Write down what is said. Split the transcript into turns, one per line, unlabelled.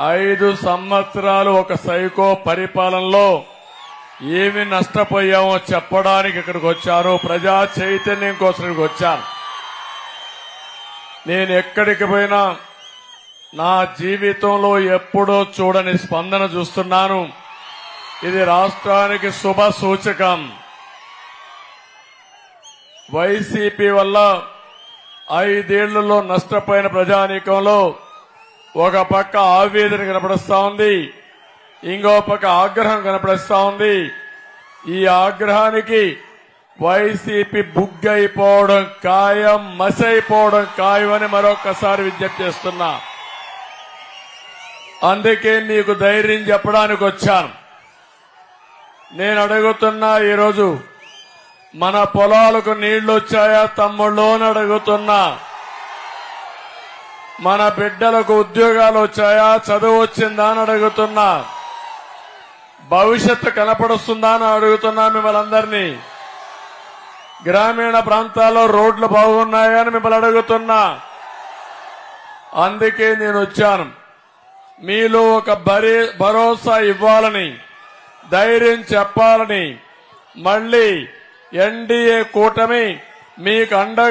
ఐదు సంవత్సరాలు ఒక సైకో పరిపాలనలో ఏమి నష్టపోయామో చెప్పడానికి ఇక్కడికి వచ్చాను. ప్రజా చైతన్యం కోసం ఇక్కడికి వచ్చాను. నేను ఎక్కడికి పోయినా నా జీవితంలో ఎప్పుడో చూడని స్పందన చూస్తున్నాను. ఇది రాష్ట్రానికి శుభ సూచకం. వైసీపీ వల్ల ఐదేళ్ళలో నష్టపోయిన ప్రజానీకంలో ఒక పక్క ఆవేదన కనపడుస్తా ఉంది. ఇంకో పక్క ఆగ్రహం కనపడుస్తా ఉంది. ఈ ఆగ్రహానికి వైసీపీ బుగ్గైపోవడం ఖాయం మసైపోవడం ఖాయమని అని మరొకసారి విజ్ఞప్తి చేస్తున్నా. అందుకే నీకు ధైర్యం చెప్పడానికి వచ్చాను. నేను అడుగుతున్నా ఈరోజు మన పొలాలకు నీళ్ళు వచ్చాయా? తమ్ముళ్ళు అని అడుగుతున్నా మన బిడ్డలకు ఉద్యోగాలు వచ్చాయా? చదువు వచ్చిందా అని అడుగుతున్నా. భవిష్యత్తు కనపడుస్తుందా అని అడుగుతున్నా మిమ్మల్ని అందరినీ. గ్రామీణ ప్రాంతాల్లో రోడ్లు బాగున్నాయా అని మిమ్మల్ని అడుగుతున్నా. అందుకే నేను వచ్చాను. మీలో ఒక బరి భరోసా ఇవ్వాలని ధైర్యం చెప్పాలని మళ్ళీ ఎన్డీఏ కూటమి మీకు అండ